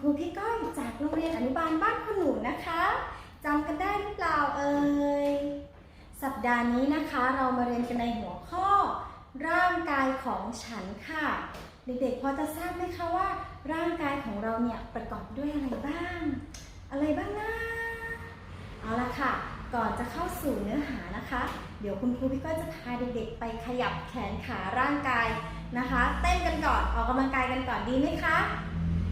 ครูพี่ก้อยจากโรงเรียนอนุบาลบ้านคุณหนูนะคะจำกันได้หรือเปล่าเอ่ยสัปดาห์นี้นะคะเรามาเรียนกันในหัวข้อ ร่างกายของฉันค่ะ เด็กๆพอจะทราบไหมคะว่า ร่างกายของเราเนี่ยประกอบด้วยอะไรบ้าง อะไรบ้างนะเอาละค่ะ ก่อนจะเข้าสู่เนื้อหานะคะ เดี๋ยวคุณครูพี่ก็จะพาเด็กๆ ไปขยับแขนขาร่างกายนะคะ เต้นกันก่อนออกกำลังกายกันก่อนดีไหมคะ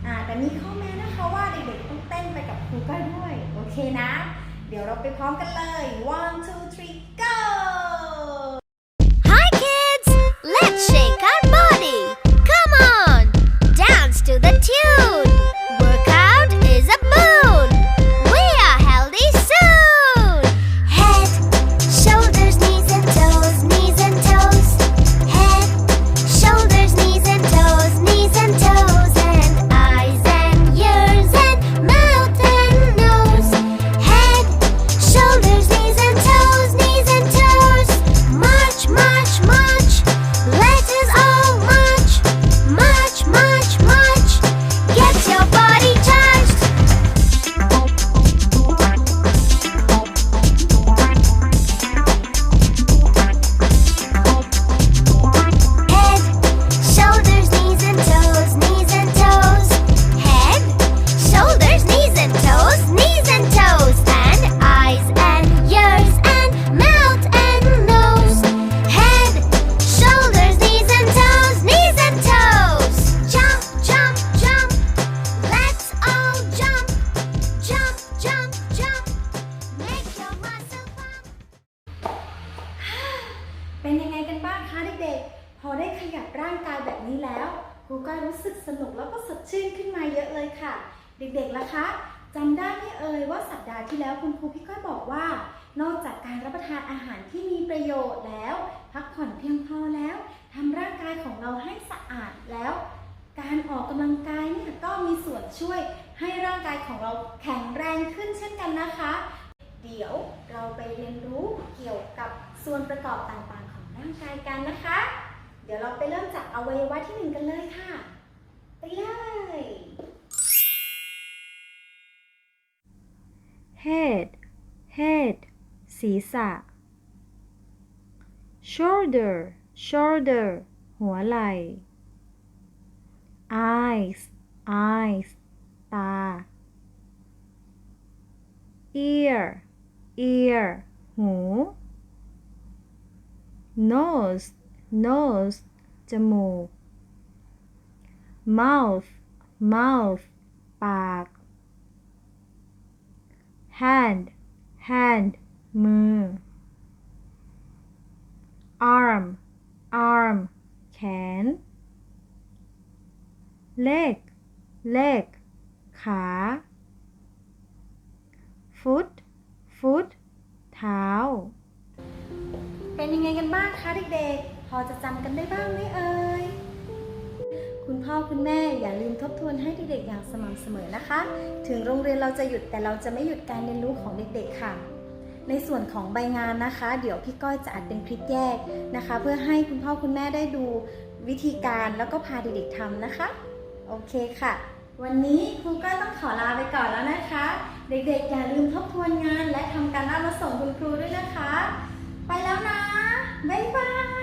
อ่าแต่มีข้อแม้นะคะว่าเด็กๆต้องเต้นไปกับครูก้อยด้วย โอเคนะ เดี๋ยวเราไปพร้อมกันเลย one two พอได้ขยับร่างกายแบบนี้แล้วครูก็รู้สึกสนุกแล้วก็สดชื่นขึ้นมาเยอะเลยค่ะ เด็กๆล่ะคะจำได้ไหมเอ่ยว่าสัปดาห์ที่แล้วคุณครูพี่ก้อยบอกว่า นอกจากการรับประทานอาหารที่มีประโยชน์แล้ว พักผ่อนเพียงพอแล้วทำร่างกายของเราให้สะอาดแล้ว การออกกำลังกายเนี่ยก็มีส่วนช่วยให้ร่างกายของเราแข็งแรงขึ้นเช่นกันนะคะ เดี๋ยวเราไปเรียนรู้เกี่ยวกับส่วนประกอบต่างๆของร่างกายกันนะคะ เดี๋ยวเราไปเริ่มจากอวัยวะที่หนึ่งกันเลยค่ะ ไปเลย head head ศีรษะ shoulder shoulder หัวไหล่ eyes eyes ตา ear ear หู nose nose จมูก mouth mouth ปาก hand hand มือ arm arm แขน leg leg ขา foot foot เท้า เป็นยังไงกันบ้างคะเด็กๆ พอจะจำกันได้บ้างไหมเอ่ย คุณพ่อคุณแม่อย่าลืมทบทวนให้เด็กๆอย่างสม่ำเสมอนะคะ ถึงโรงเรียนเราจะหยุดแต่เราจะไม่หยุดการเรียนรู้ของเด็กๆค่ะ ในส่วนของใบงานนะคะ เดี๋ยวพี่ก้อยจะอัดเป็นคลิปแยกนะคะ เพื่อให้คุณพ่อคุณแม่ได้ดูวิธีการแล้วก็พาเด็กๆทำนะคะ โอเคค่ะ วันนี้ครูก็ต้องขอลาไปก่อนแล้วนะคะ เด็กๆ อย่าลืมทบทวนงานและทำการบ้านมาส่งคุณครูด้วยนะคะ ไปแล้วนะ บ๊ายบาย